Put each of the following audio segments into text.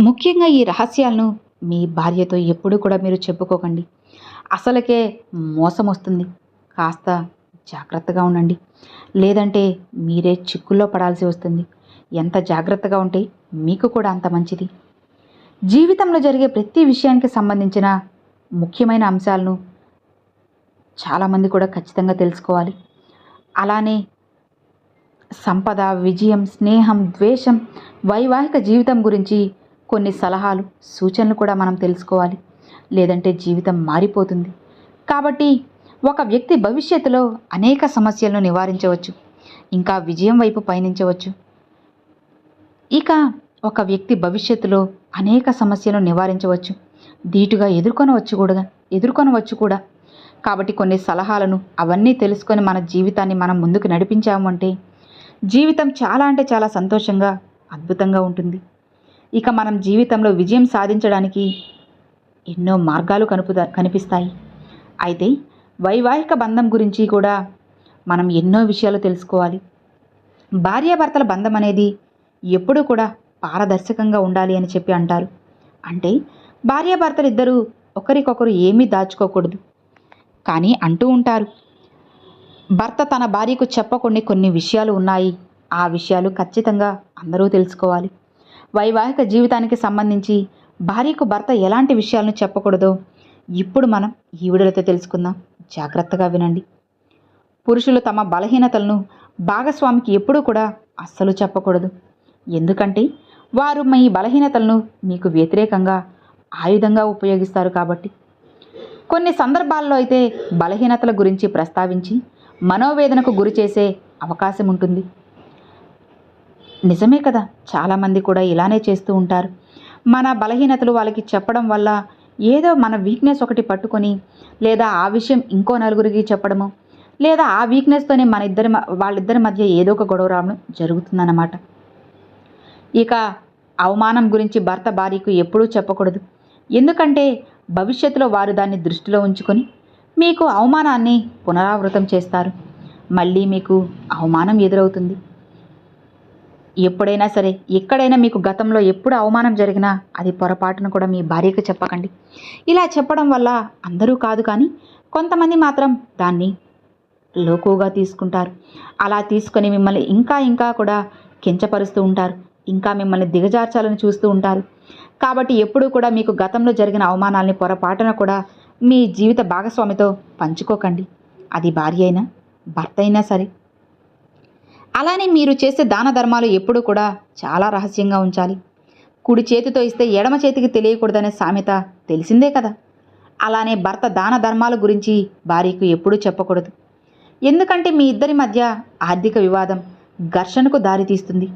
ముఖ్యంగా ఈ రహస్యాలను మీ భార్యతో ఎప్పుడూ కూడా మీరు చెప్పుకోకండి. అసలకే మోసం వస్తుంది. కాస్త జాగ్రత్తగా ఉండండి. లేదంటే మీరే చిక్కుల్లో పడాల్సి వస్తుంది. ఎంత జాగ్రత్తగా ఉంటే మీకు కూడా అంత మంచిది. జీవితంలో జరిగే ప్రతి విషయానికి సంబంధించిన ముఖ్యమైన అంశాలను చాలామంది కూడా ఖచ్చితంగా తెలుసుకోవాలి. అలానే సంపద విజయం స్నేహం ద్వేషం వైవాహిక జీవితం గురించి కొన్ని సలహాలు సూచనలు కూడా మనం తెలుసుకోవాలి. లేదంటే జీవితం మారిపోతుంది. కాబట్టి ఒక వ్యక్తి భవిష్యత్తులో అనేక సమస్యలను నివారించవచ్చు. ఇంకా విజయం వైపు పయనించవచ్చు. ఇక ఒక వ్యక్తి భవిష్యత్తులో అనేక సమస్యలను నివారించవచ్చు. ధీటుగా ఎదుర్కొనవచ్చు కూడా ఎదుర్కొనవచ్చు కూడా. కాబట్టి కొన్ని సలహాలను అవన్నీ తెలుసుకొని మన జీవితాన్ని మనం ముందుకు నడిపించామంటే జీవితం చాలా అంటే చాలా సంతోషంగా అద్భుతంగా ఉంటుంది. ఇక మనం జీవితంలో విజయం సాధించడానికి ఎన్నో మార్గాలు కనుపుదా కనిపిస్తాయి. అయితే వైవాహిక బంధం గురించి కూడా మనం ఎన్నో విషయాలు తెలుసుకోవాలి. భార్యాభర్తల బంధం అనేది ఎప్పుడూ కూడా పారదర్శకంగా ఉండాలి అని చెప్పి అంటారు. అంటే భార్యాభర్తలు ఇద్దరూ ఒకరికొకరు ఏమీ దాచుకోకూడదు. కానీ అంటూ ఉంటారు. భర్త తన భార్యకు చెప్పకుండా కొన్ని విషయాలు ఉన్నాయి. ఆ విషయాలు ఖచ్చితంగా అందరూ తెలుసుకోవాలి. వైవాహిక జీవితానికి సంబంధించి భార్యకు భర్త ఎలాంటి విషయాలను చెప్పకూడదో? ఇప్పుడు మనం ఈ వీడియోతో తెలుసుకుందాం. జాగ్రత్తగా వినండి. పురుషులు తమ బలహీనతలను భాగస్వామికి ఎప్పుడూ కూడా అస్సలు చెప్పకూడదు. ఎందుకంటే వారు మీ బలహీనతలను మీకు వ్యతిరేకంగా ఆయుధంగా ఉపయోగిస్తారు కాబట్టి. కొన్ని సందర్భాల్లో అయితే బలహీనతల గురించి ప్రస్తావించి మనోవేదనకు గురి చేసే అవకాశం ఉంటుంది. నిజమే కదా చాలామంది కూడా ఇలానే చేస్తూ ఉంటారు. మన బలహీనతలు వాళ్ళకి చెప్పడం వల్ల ఏదో మన వీక్నెస్ ఒకటి పట్టుకొని లేదా ఆ విషయం ఇంకో నలుగురికి చెప్పడము లేదా ఆ వీక్నెస్తోనే మన ఇద్దరి వాళ్ళిద్దరి మధ్య ఏదో ఒక గొడవ రావడం జరుగుతుందన్నమాట. ఇక అవమానం గురించి భర్త భార్యకు ఎప్పుడూ చెప్పకూడదు. ఎందుకంటే భవిష్యత్తులో వారు దాన్ని దృష్టిలో ఉంచుకొని మీకు అవమానాన్ని పునరావృతం చేస్తారు. మళ్ళీ మీకు అవమానం ఎదురవుతుంది. ఎప్పుడైనా సరే ఎక్కడైనా మీకు గతంలో ఎప్పుడు అవమానం జరిగినా అది పొరపాటున కూడా మీ భార్యకు చెప్పకండి. ఇలా చెప్పడం వల్ల అందరూ కాదు కానీ కొంతమంది మాత్రం దాన్ని లోకుగా తీసుకుంటారు. అలా తీసుకొని మిమ్మల్ని ఇంకా ఇంకా కూడా కించపరుస్తూ ఉంటారు. ఇంకా మిమ్మల్ని దిగజార్చాలని చూస్తూ ఉంటారు. కాబట్టి ఎప్పుడూ కూడా మీకు గతంలో జరిగిన అవమానాల్ని పొరపాటున కూడా మీ జీవిత భాగస్వామితో పంచుకోకండి. అది భార్య అయినా భర్త అయినా సరే. అలానే మీరు చేసే దాన ధర్మాలు ఎప్పుడూ కూడా చాలా రహస్యంగా ఉంచాలి. కుడి చేతితో ఇస్తే ఎడమ చేతికి తెలియకూడదనే సామెత తెలిసిందే కదా. అలానే భర్త దాన ధర్మాల గురించి భార్యకు ఎప్పుడూ చెప్పకూడదు. ఎందుకంటే మీ ఇద్దరి మధ్య ఆర్థిక వివాదం ఘర్షణకు దారితీస్తుంది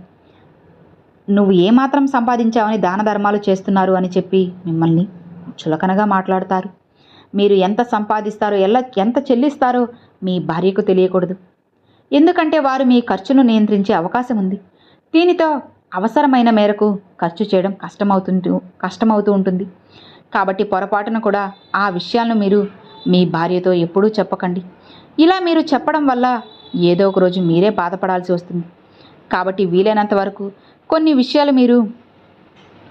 నువ్వు ఏమాత్రం సంపాదించావని దాన ధర్మాలు చేస్తున్నారు అని చెప్పి మిమ్మల్ని చులకనగా మాట్లాడతారు. మీరు ఎంత సంపాదిస్తారో ఎలా ఎంత చెల్లిస్తారో మీ భార్యకు తెలియకూడదు. ఎందుకంటే వారు మీ ఖర్చును నియంత్రించే అవకాశం ఉంది. దీనితో అవసరమైన మేరకు ఖర్చు చేయడం కష్టమవుతుంటూ కష్టమవుతూ ఉంటుంది. కాబట్టి పొరపాటున కూడా ఆ విషయాలను మీరు మీ భార్యతో ఎప్పుడూ చెప్పకండి. ఇలా మీరు చెప్పడం వల్ల ఏదో ఒక రోజు మీరే బాధపడాల్సి వస్తుంది. కాబట్టి వీలైనంత వరకు కొన్ని విషయాలు మీరు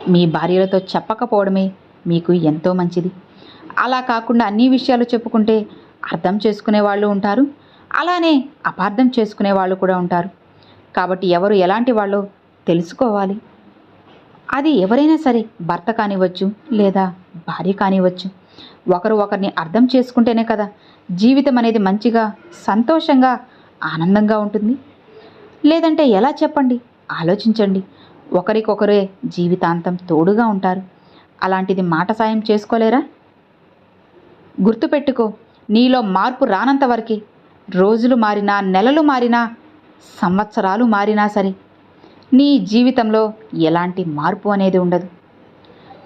మీ భార్యలతో చెప్పకపోవడమే మీకు ఎంతో మంచిది. అలా కాకుండా అన్ని విషయాలు చెప్పుకుంటే అర్థం చేసుకునే వాళ్ళు ఉంటారు. అలానే అపార్థం చేసుకునే వాళ్ళు కూడా ఉంటారు. కాబట్టి ఎవరు ఎలాంటి వాళ్ళో తెలుసుకోవాలి. అది ఎవరైనా సరే భర్త కానివ్వచ్చు లేదా భార్య కానివ్వచ్చు ఒకరు ఒకరిని అర్థం చేసుకుంటేనే కదా జీవితం అనేది మంచిగా సంతోషంగా ఆనందంగా ఉంటుంది. లేదంటే ఎలా చెప్పండి? ఆలోచించండి. ఒకరికొకరే జీవితాంతం తోడుగా ఉంటారు. అలాంటిది మాట సాయం చేసుకోలేరా? గుర్తుపెట్టుకో నీలో మార్పు రానంత వరకే రోజులు మారినా నెలలు మారినా సంవత్సరాలు మారినా సరే నీ జీవితంలో ఎలాంటి మార్పు అనేది ఉండదు.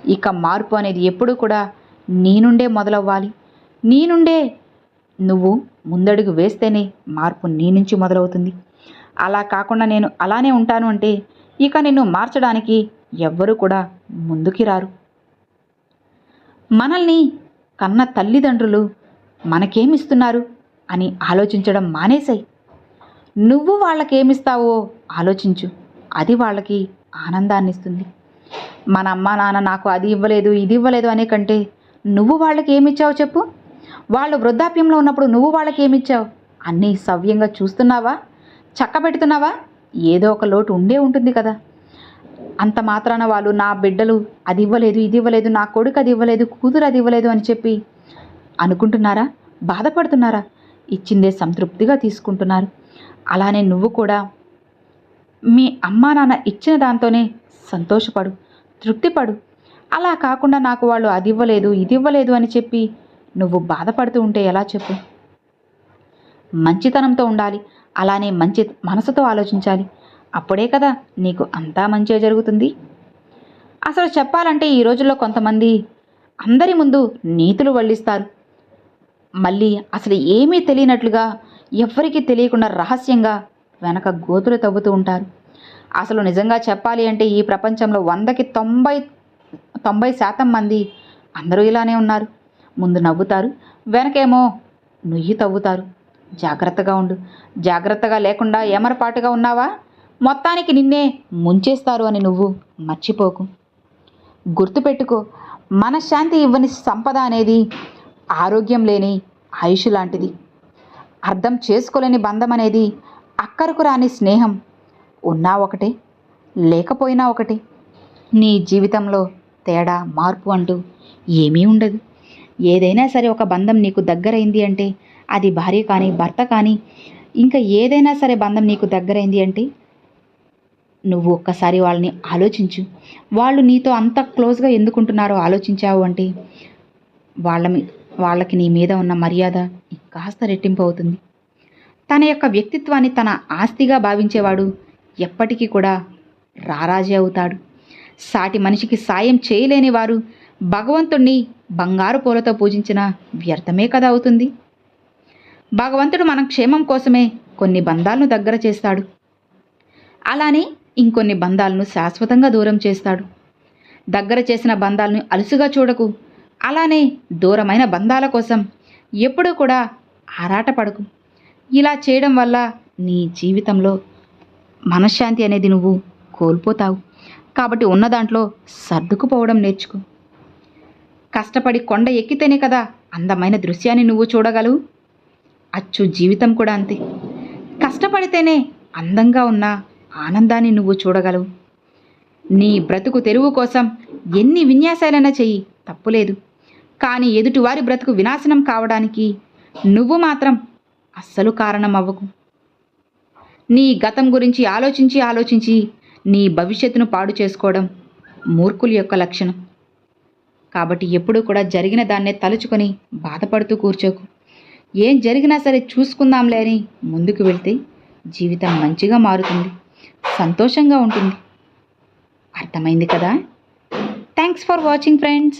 ఇక మార్పు అనేది ఎప్పుడూ కూడా నీ నుండే మొదలవ్వాలి. నీ నుండే నువ్వు ముందడుగు వేస్తేనే మార్పు నీ నుంచి మొదలవుతుంది. అలా కాకుండా నేను అలానే ఉంటాను అంటే ఇక నిన్ను మార్చడానికి ఎవ్వరూ కూడా ముందుకి రారు. మనల్ని కన్న తల్లిదండ్రులు మనకేమిస్తున్నారు అని ఆలోచించడం మానేసాయి నువ్వు వాళ్ళకేమిస్తావో ఆలోచించు. అది వాళ్ళకి ఆనందాన్ని ఇస్తుంది మన అమ్మ నాన్న నాకు అది ఇవ్వలేదు ఇది ఇవ్వలేదు అనే కంటే నువ్వు వాళ్ళకి ఏమిచ్చావు చెప్పు. వాళ్ళు వృద్ధాప్యంలో ఉన్నప్పుడు నువ్వు వాళ్ళకి ఏమిచ్చావు అన్నీ సవ్యంగా చూస్తున్నావా? చక్కబెడుతున్నావా? ఏదో ఒక లోటు ఉండే ఉంటుంది కదా. అంత మాత్రాన వాళ్ళు నా బిడ్డలు అది ఇవ్వలేదు ఇది ఇవ్వలేదు నా కొడుకు అది ఇవ్వలేదు కూతురు అది ఇవ్వలేదు అని చెప్పి అనుకుంటున్నారా? బాధపడుతున్నారా? ఇచ్చిందే సంతృప్తిగా తీసుకుంటున్నారు. అలానే నువ్వు కూడా. మీ అమ్మా నాన్న ఇచ్చిన దాంతోనే సంతోషపడు తృప్తిపడు. అలా కాకుండా నాకు వాళ్ళు అది ఇవ్వలేదు ఇది ఇవ్వలేదు అని చెప్పి నువ్వు బాధపడుతూ ఉంటే ఎలా చెప్పు? మంచితనంతో ఉండాలి. అలానే మంచి మనసుతో ఆలోచించాలి. అప్పుడే కదా నీకు అంతా మంచిగా జరుగుతుంది. అసలు చెప్పాలంటే ఈ రోజుల్లో కొంతమంది అందరి ముందు నీతులు వల్లిస్తారు. మళ్ళీ అసలు ఏమీ తెలియనట్లుగా ఎవ్వరికీ తెలియకుండా రహస్యంగా వెనక గోతులు తవ్వుతూ ఉంటారు. అసలు నిజంగా చెప్పాలి అంటే ఈ ప్రపంచంలో వందకి తొంభై తొంభై శాతం మంది అందరూ ఇలానే ఉన్నారు. ముందు నవ్వుతారు వెనకేమో నుయ్యి తవ్వుతారు. జాగ్రత్తగా ఉండు. జాగ్రత్తగా లేకుండా ఏమరపాటుగా ఉన్నావా? మొత్తానికి నిన్నే ముంచేస్తారు అని నువ్వు మర్చిపోకు. గుర్తుపెట్టుకో మనశ్శాంతి ఇవ్వని సంపద అనేది ఆరోగ్యం లేని ఆయుష్ లాంటిది. అర్థం చేసుకోలేని బంధం అనేది అక్కరకు రాని స్నేహం. ఉన్నా ఒకటే లేకపోయినా ఒకటే. నీ జీవితంలో తేడా మార్పు అంటూ ఏమీ ఉండదు. ఏదైనా సరే ఒక బంధం నీకు దగ్గరైంది అంటే అది భార్య కానీ భర్త కానీ ఇంకా ఏదైనా సరే బంధం నీకు దగ్గరైంది అంటే నువ్వు ఒక్కసారి వాళ్ళని ఆలోచించు. వాళ్ళు నీతో అంత క్లోజ్గా ఎందుకుంటున్నారో ఆలోచించావు అంటే వాళ్ళ వాళ్ళకి నీ మీద ఉన్న మర్యాద కాస్త రెట్టింపు అవుతుంది. తన యొక్క వ్యక్తిత్వాన్ని తన ఆస్తిగా భావించేవాడు ఎప్పటికీ కూడా రారాజే అవుతాడు. సాటి మనిషికి సాయం చేయలేని వారు భగవంతుణ్ణి బంగారు పూలతో పూజించిన వ్యర్థమే కదా అవుతుంది. భగవంతుడు మన క్షేమం కోసమే కొన్ని బంధాలను దగ్గర చేస్తాడు. అలానే ఇంకొన్ని బంధాలను శాశ్వతంగా దూరం చేస్తాడు. దగ్గర చేసిన బంధాలను అలుసుగా చూడకు అలానే దూరమైన బంధాల కోసం ఎప్పుడూ కూడా ఆరాటపడకు ఇలా చేయడం వల్ల నీ జీవితంలో మనశ్శాంతి అనేది నువ్వు కోల్పోతావు. కాబట్టి ఉన్న దాంట్లో సర్దుకుపోవడం నేర్చుకో. కష్టపడి కొండ ఎక్కితేనే కదా అందమైన దృశ్యాన్ని నువ్వు చూడగలవు. అచ్చు జీవితం కూడా అంతే. కష్టపడితేనే అందంగా ఉన్న ఆనందాన్ని నువ్వు చూడగలవు. నీ బ్రతుకు తెరువు కోసం ఎన్ని విన్యాసాలైనా చెయ్యి తప్పులేదు. కానీ ఎదుటివారి బ్రతుకు వినాశనం కావడానికి నువ్వు మాత్రం అస్సలు కారణం అవ్వకు నీ గతం గురించి ఆలోచించి ఆలోచించి నీ భవిష్యత్తును పాడు చేసుకోవడం మూర్ఖుల యొక్క లక్షణం. కాబట్టి ఎప్పుడూ కూడా జరిగిన దాన్నే తలుచుకొని బాధపడుతూ కూర్చోకు. ఏం జరిగినా సరే చూసుకుందాంలే అని ముందుకు వెళ్తే జీవితం మంచిగా మారుతుంది. సంతోషంగా ఉంటుంది. అర్థమైంది కదా? Thanks for watching friends.